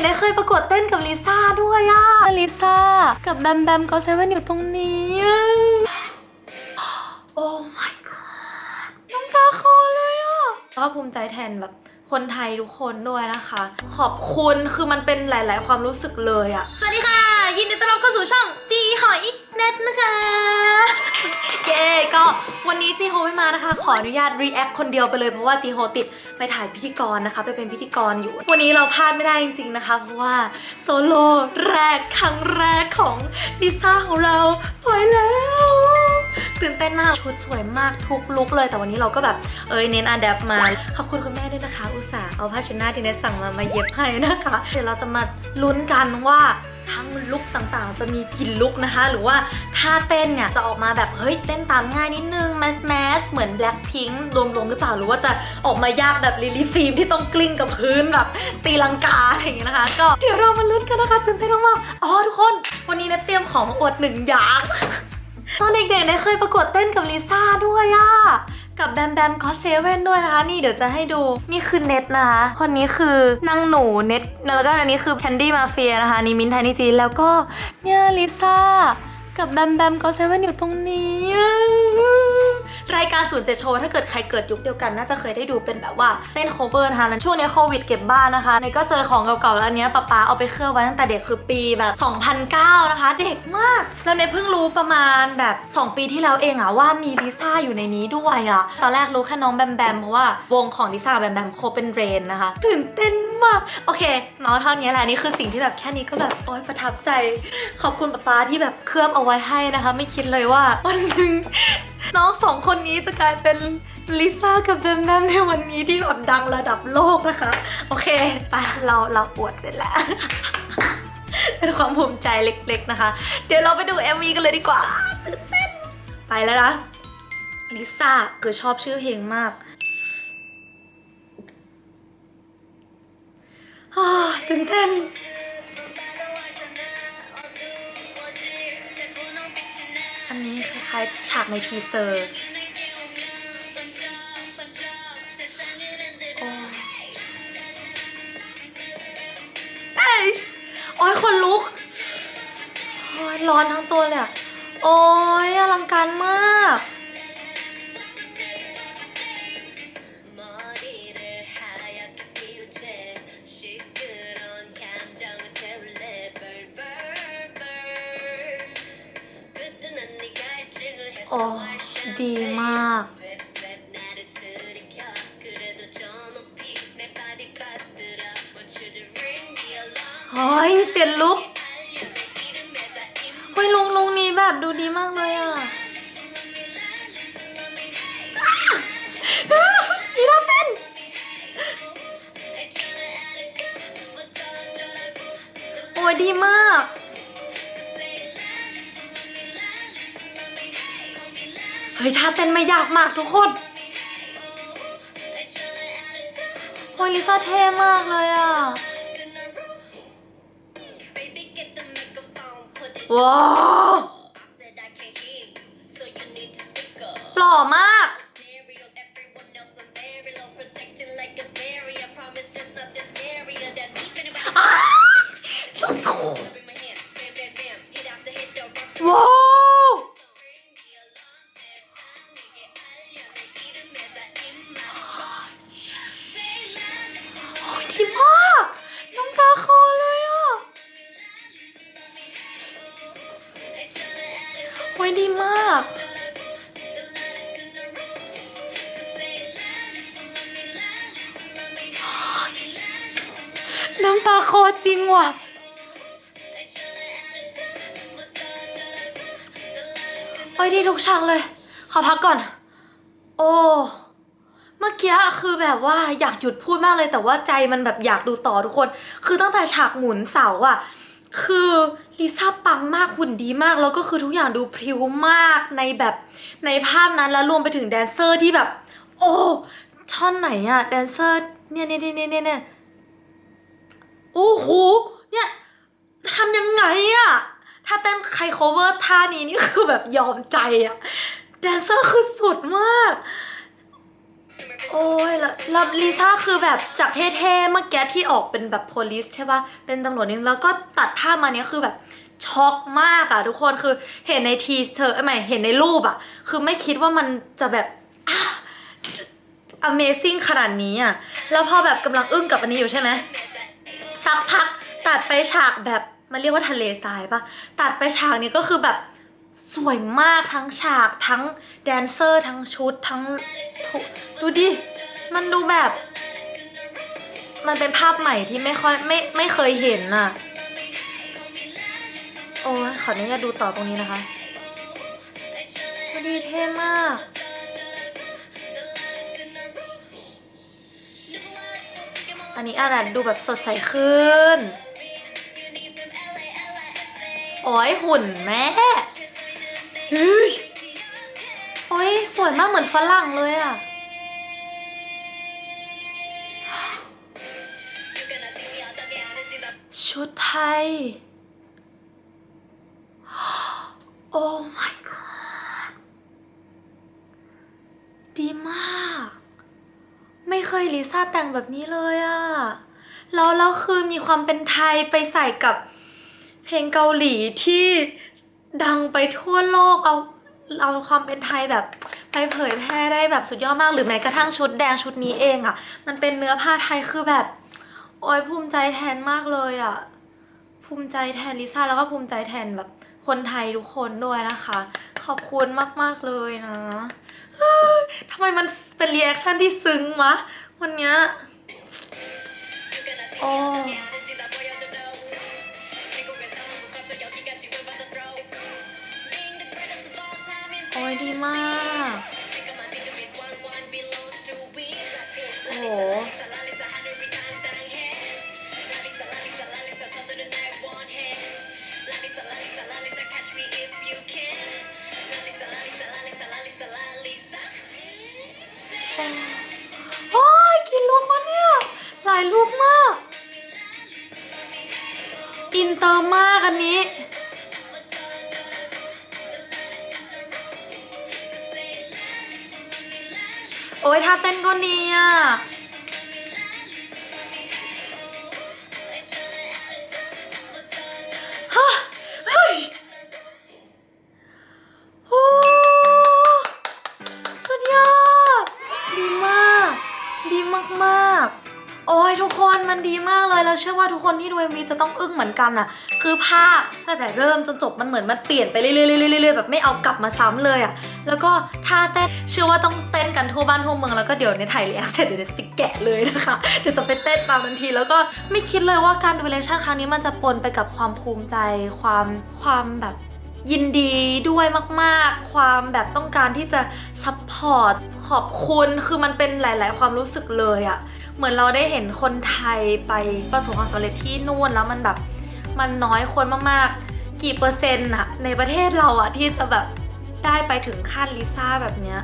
ๆได้เคยประกวดเต้นกับลิซ่าด้วยอะลิซ่ากับแบมแบมก็เซเว่นอยู่ตรงนี้อะโอ้ my god น้ำตาคลอเลยอะก็ภูมิใจแทนแบบคนไทยทุกคนด้วยนะคะ ขอบคุณคือมันเป็นหลาย ๆ ความรู้สึกเลยอะสวัสดีค่ะ ยินดีต้อนรับเข้าสู่ช่องจีหอยเน็ตนะคะ เย้ก็วันนี้จีโฮไม่มานะคะ ขออนุญาต react คนเดียวไปเลยเพราะว่าจีโฮติดไปถ่ายพิธีกรนะคะ ไปเป็นพิธีกรอยู่ วันนี้เราพลาดไม่ได้จริงๆนะคะ เพราะว่าโซโล่แรกครั้งแรกของลิซ่าของเราปล่อยแล้วตื่นเต้นมากชุดสวยมากทุกลุกเลย แต่วันนี้เราก็แบบเอ้ยเน้นอะแดปมาขอบคุณคุณแม่ด้วยนะคะ อุตส่าห์เอาผ้าเช็ดหน้าที่เนทสั่งมามาเย็บให้นะคะ เดี๋ยวเราจะมาลุ้นกันว่า ทั้งลุกต่างๆ จะมีกี่นลุกนะคะ หรือว่าท่าเต้นเนี่ยจะออกมาแบบเฮ้ยเต้นตามง่ายนิดนึงแมสแมสเหมือน Blackpink รวมๆหรือเปล่าหรือว่าจะออกมายากแบบลิลี่ฟิล์มที่ต้องกลิ้งกับพื้นแบบตีลังกาอะไรอย่างเงี้ยนะคะ ก็เดี๋ยวเรามาลุ้นกันนะคะตื่นเต้นมากๆอ๋อทุกคน วันนี้เนทเตรียมของมาอวดหนึ่งอย่างตอนเด็กๆเนี่ยเคยประกวดเต้นกับลิซ่าด้วย กับแบมแบมคอเซเว่นด้วยนะคะ นี่เดี๋ยวจะให้ดูนี่คือเน็ตนะคะ คนนี้คือนางหนูเน็ตแล้วก็อันนี้คือแคนดี้มาเฟียนะคะนี่มินไทนี่จีนแล้วก็เนี่ยลิซ่ากับแบมแบมคอเซเว่นอยู่ตรงนี้ รายการศูนย์เจ็ดโชว์ถ้าเกิดใครเกิดยุคเดียวกัน น่าจะเคยได้ดูเป็นแบบว่าเต้นโคเวอร์นะคะช่วงนี้โควิดเก็บบ้านนะคะเนก็เจอของเก่าๆแล้วอันเนี้ยป๊าป๊าเอาไปเคลือบไว้ตั้งแต่เด็กคือปีแบบ 2009 นะคะ เด็กมากแล้วเนเพิ่งรู้ประมาณแบบ 2 ปีที่แล้วเองอะว่ามีลิซ่าอยู่ในนี้ด้วยอะตอนแรกรู้แค่น้องแบมแบมเพราะว่าวงของลิซ่าแบมแบมโคเป็นเรนนะคะตื่นเต้นมากโอเคเมาส์เท่านี้แหละนี่คือสิ่งที่แบบแค่นี้ก็แบบโอ๊ยประทับใจ ขอบคุณป๊าป๊าที่แบบเคลือบเอาไว้ให้นะคะ ไม่คิดเลยว่าวันหนึ่ง น้องสองคนนี้จะกลายเป็นลิซ่ากับแบมแบมในวันนี้ที่แบบดังระดับโลกนะคะ โอเคไปเราเราอวดเสร็จแล้ว เป็นความภูมิใจเล็กๆนะคะ เดี๋ยวเราไปดู MV กันเลยดีกว่าตื่นเต้นไปแล้วนะลิซ่าคือชอบชื่อเพลงมากตื่นเต้น อันนี้คล้ายๆฉากในทีเซอร์โอ้ยโอ้ยคนลุก โอ้ยร้อนทั้งตัวเลยอะโอ้ยอลังการมากีมาก เฮ้ย เปลี่ยนลุกเฮ้ยลุงลุงนี้แบบดูดีมากเลยอะอีลาเซนโอ้ยดีมาก เฮ้ยท่าเต้นไม่ยากมากทุกคน I try to add it to โอ้ยลิซ่าเท่มากเลยอะ what's in the room Baby get the microphone put it ว้าว I said I can't hear you so you need to speak up หล่อมาก ตาคอจริงว่ะ โอ้ยดีทุกฉากเลย ขอพักก่อน โอ้ เมื่อกี้คือแบบว่าอยากหยุดพูดมากเลยแต่ว่าใจมันแบบอยากดูต่อทุกคน คือตั้งแต่ฉากหมุนเสาอะคือลิซ่าปังมากหุ่นดีมาก แล้วก็คือทุกอย่างดูพริ้วมากในแบบในภาพนั้นแล้วรวมไปถึงแดนเซอร์ที่แบบ โอ้ท่อนไหนอะแดนเซอร์เนี่ยเนี่ยเนี่ยเนี่ย cover ท่านี้นี่คือแบบยอมใจอะแดนเซอร์คือสุดมาก โอ้ยแล้วแล้วลิซ่าคือแบบจากเท่ๆเมื่อกี้ที่ออกเป็นแบบโพลิสใช่ปะเป็นตำรวจนึงแล้วก็ตัดภาพมาเนี้ยคือแบบช็อกมากอะทุกคนคือเห็นในทีเธอไม่เห็นในรูปอะคือไม่คิดว่ามันจะแบบ Amazing ขนาดนี้อะแล้วพอแบบกำลังอึ้งกับอันนี้อยู่ใช่ไหมสักพักตัดไปฉากแบบ มันเรียกว่าทะเลทรายปะตัดไปฉากนี้ก็คือแบบสวยมากทั้งฉากทั้งแดนเซอร์ทั้งชุดทั้งดูดิ มันดูแบบ มันเป็นภาพใหม่ที่ไม่ค่อยไม่ไม่เคยเห็นน่ะ โอ้ขออนุญาตดูต่อตรงนี้นะคะดูดีเท่มาก อันนี้อารันดูแบบสดใสขึ้น โอ้ยหุ่นแม่เฮ้ยโอ้ยสวยมากเหมือนฝรั่งเลยอะชุดไทย โอ้ my god ดีมาก ไม่เคยลิซ่าแต่งแบบนี้เลยอะแล้วแล้วคือมีความเป็นไทยไปใส่กับ เพลงเกาหลีที่ดังไปทั่วโลกเอาเอาความเป็นไทยแบบไปเผยแพร่ได้แบบสุดยอดมากหรือแม้กระทั่งชุดแดงชุดนี้เองอะมันเป็นเนื้อผ้าไทยคือแบบโอ้ยภูมิใจแทนมากเลยอะภูมิใจแทนลิซ่าแล้วก็ภูมิใจแทนแบบคนไทยทุกคนด้วยนะคะ ขอบคุณมากๆเลยนะทำไมมันเป็นรีแอคชั่นที่ซึ้งวะวันเนี้ยโอ้ โอ้ยดีมาก โอ้โห โอ้ยกี่ลูกวะเนี่ย หลายลูกมาก อินเตอร์มากอันนี้ อ้ยท่าเต้นก็ดีอะ เชื่อว่าทุกคนที่ดู MV จะต้องอึ้งเหมือนกันอะคือภาพตั้งแต่เริ่มจนจบมันเหมือนมันเปลี่ยนไปเรื่อยๆๆๆแบบไม่เอากลับมาซ้ำเลยอะแล้วก็ท่าเต้นเชื่อว่าต้องเต้นกันทั่วบ้านทั่วเมืองแล้วก็เดี๋ยวในไทยเรียกเสร็จเดี๋ยวจะแกะเลยนะคะเดี๋ยวจะไปเต้นตามทันที แล้วก็ไม่คิดเลยว่าการดูเลชั่นครั้งนี้มันจะปนไปกับความภูมิใจความความแบบ ยินดีด้วยมากๆ ความแบบต้องการที่จะซัพพอร์ตขอบคุณคือมันเป็นหลาย ๆ ความรู้สึกเลยอะเหมือนเราได้เห็นคนไทยไปประสบความสำเร็จที่นู่นแล้วมันแบบมันน้อยคนมากๆ กี่เปอร์เซ็นต์อะในประเทศเราอะที่จะแบบได้ไปถึงขั้นลิซ่าแบบเนี้ย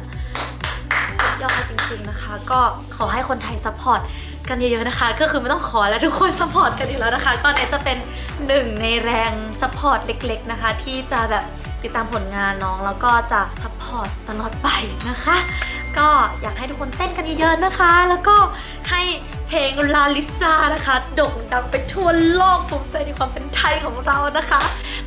ยอดจริงๆนะคะ ก็ขอให้คนไทยซัพพอร์ตกันเยอะๆนะคะ ก็คือไม่ต้องขอแล้วทุกคนซัพพอร์ตกันอยู่แล้วนะคะก็เนี่ยจะเป็นหนึ่งในแรงซัพพอร์ตเล็ก ๆนะคะ ที่จะแบบติดตามผลงานน้องแล้วก็จะซัพพอร์ตตลอดไปนะคะ ก็อยากให้ทุกคนเต้นกันเยอะๆนะคะ แล้วก็ให้เพลงลาลิซานะคะโด่งดังไปทั่วโลกภูมิใจในความเป็นไทยของเรานะคะ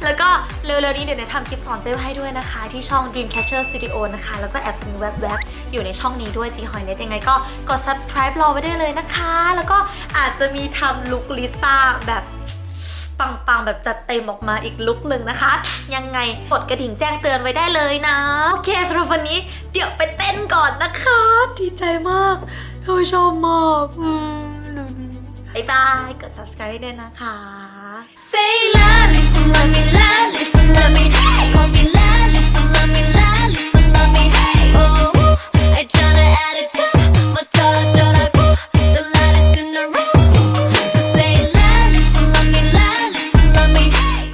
แล้วก็เร็วๆนี้เดี๋ยวเนยทำคลิปสอนเต้นให้ด้วยนะคะ ที่ช่อง Dreamcatcher Studio นะคะ แล้วก็แอบจะมีแวบๆ อยู่ในช่องนี้ด้วยจีหอยเน็ตยังไงก็กด subscribe รอไว้ได้เลยนะคะ แล้วก็อาจจะมีทำลุคลิซ่าแบบ ปังๆ แบบจัดเต็มออกมาอีกลุคหนึ่งนะคะ ยังไงกดกระดิ่งแจ้งเตือนไว้ได้เลยนะ โอเคสำหรับวันนี้เดี๋ยวไปเต้นก่อนนะคะ ดีใจมากโอ้ยชอบมากอืมบ๊ายบายกด subscribe ให้ด้วยนะคะ Say la, listen, let me la, listen, let me. Call me la,